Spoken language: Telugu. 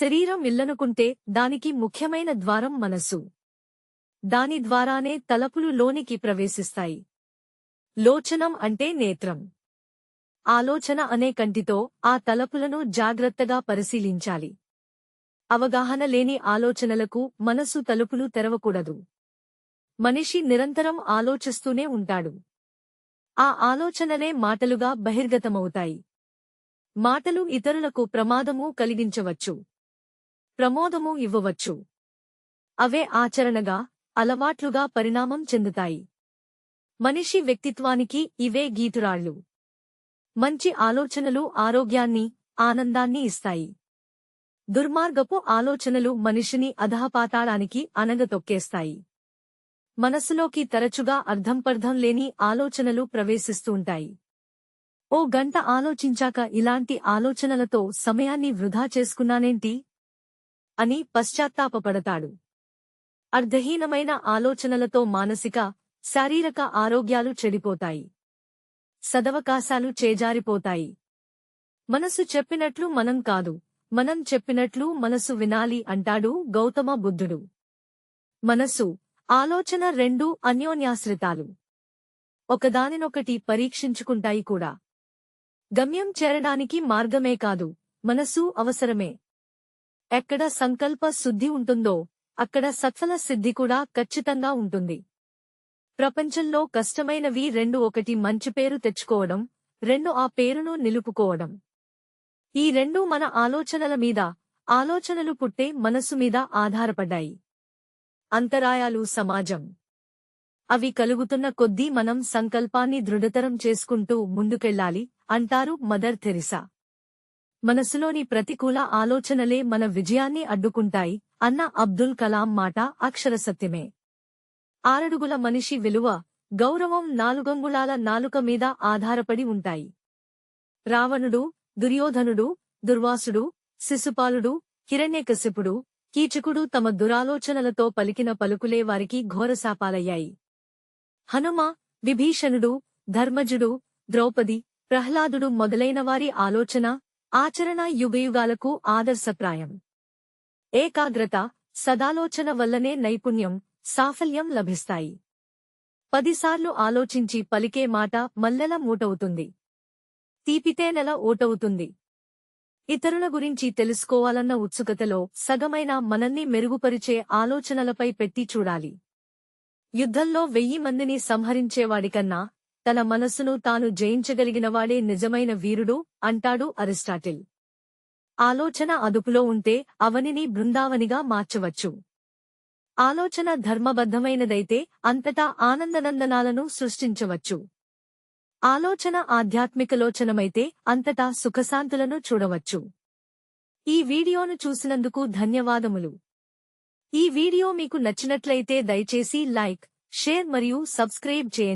శరీరం ఇల్లనుకుంటే దానికి ముఖ్యమైన ద్వారం మనసు దాని ద్వారానే తలపులు లోనికి ప్రవేశిస్తాయి. లోచనం అంటే నేత్రం. ఆలోచన అనే కంటితో ఆ తలపులను జాగ్రత్తగా పరిశీలించాలి. అవగాహన లేని ఆలోచనలకు మనసు తలుపులు తెరవకూడదు. మనిషి నిరంతరం ఆలోచిస్తూనే ఉంటాడు. ఆ ఆలోచనలే మాటలుగా బహిర్గతమవుతాయి. మాటలు ఇతరులకు ప్రమాదము కలిగించవచ్చు. ప్రమోదము ఇవ్వవచ్చు. అవే ఆచరణగా అలవాట్లుగా పరిణామం చెందుతాయి. మనిషి వ్యక్తిత్వానికి ఇవే గీతురాళ్ళు మంచి ఆలోచనలు ఆరోగ్యాన్ని ఆనందాన్ని ఇస్తాయి. దుర్మార్గపు ఆలోచనలు మనిషిని అధహపాతాళానికి అనగతొక్కేస్తాయి మనసులోకి తరచుగా అర్ధంపర్ధం లేని ఆలోచనలు ప్రవేశిస్తుంటాయి. ఓ గంట ఆలోచించాక ఇలాంటి ఆలోచనలతో సమయాన్ని వృధా చేసుకున్నానేంటి? అని పశ్చాత్తాపపడతాడు. అర్ధహీనమైన ఆలోచనలతో మానసిక శారీరక ఆరోగ్యాలు చెడిపోతాయి. సదవకాశాలు చేజారిపోతాయి. మనసు చెప్పినట్లు మనం కాదు మనం చెప్పినట్లు మనసు వినాలి అంటాడు గౌతమ బుద్ధుడు. మనసు ఆలోచన రెండూ అన్యోన్యాశ్రితాలు. ఒకదానినొకటి పరీక్షించుకుంటాయి కూడా. గమ్యం చేరడానికి మార్గమే కాదు మనసు అవసరమే. ఎక్కడ సంకల్ప శుద్ధి ఉంటుందో అక్కడ సత్ఫల సిద్ధి కూడా ఖచ్చితంగా ఉంటుంది. ప్రపంచంలో కష్టమైనవి రెండు ఒకటి మంచి పేరు తెచ్చుకోవడం రెండు ఆ పేరును నిలుపుకోవడం. ఈ రెండూ మన ఆలోచనల మీద ఆలోచనలు పుట్టే మనసు మీద ఆధారపడ్డాయి. అంతరాయాలు సమాజం. అవి కలుగుతున్న కొద్దీ మనం సంకల్పాన్ని దృఢతరం చేసుకుంటూ ముందుకెళ్ళాలి అంటారు మదర్ థెరిసా మనసులోని ప్రతికూల ఆలోచనలే మన విజయాన్ని అడ్డుకుంటాయి అన్న అబ్దుల్ కలాం మాట అక్షరసత్యమే. ఆరడుగుల మనిషి విలువ గౌరవం నాలుగంగుళాల నాలుక మీద ఆధారపడి ఉంటాయి. రావణుడు దుర్యోధనుడు దుర్వాసుడు శిశుపాలుడు హిరణ్యకశిపుడు కీచకుడు తమ దురాలోచనలతో పలికిన పలుకులే వారికి ఘోరశాపాలయ్యాయి. హనుమ విభీషణుడు ధర్మజుడు ద్రౌపది ప్రహ్లాదుడు మొదలైనవారి ఆలోచన ఆచరణ యుగయుగాలకు ఆదర్శప్రాయం. ఏకాగ్రత సదాలోచన వల్లనే నైపుణ్యం సాఫల్యం లభిస్తాయి. పదిసార్లు ఆలోచించి పలికే మాట మల్లెల మూటవుతుంది. తీపితే నెల ఓటవుతుంది. ఇతరుల గురించి తెలుసుకోవాలన్న ఉత్సుకతలో సగమైన మనల్ని మెరుగుపరిచే ఆలోచనలపై పెట్టి చూడాలి. యుద్ధంలో వెయ్యి మందిని సంహరించేవాడికన్నా తన మనస్సును తాను జయించగలిగినవాడే నిజమైన వీరుడు అంటాడు అరిస్టాటిల్. ఆలోచన అదుపులో ఉంటే అవనిని బృందావనిగా మార్చవచ్చు. ఆలోచన ధర్మబద్ధమైనదైతే అంతటా ఆనందనందనాలను సృష్టించవచ్చు. ఆలోచన ఆధ్యాత్మికలోచనమైతే అంతటా సుఖశాంతులను చూడవచ్చు. ఈ వీడియోను చూసినందుకు ధన్యవాదములు. ఈ వీడియో మీకు నచ్చినట్లయితే దయచేసి లైక్ షేర్ మరియు సబ్స్క్రైబ్ చేయండి.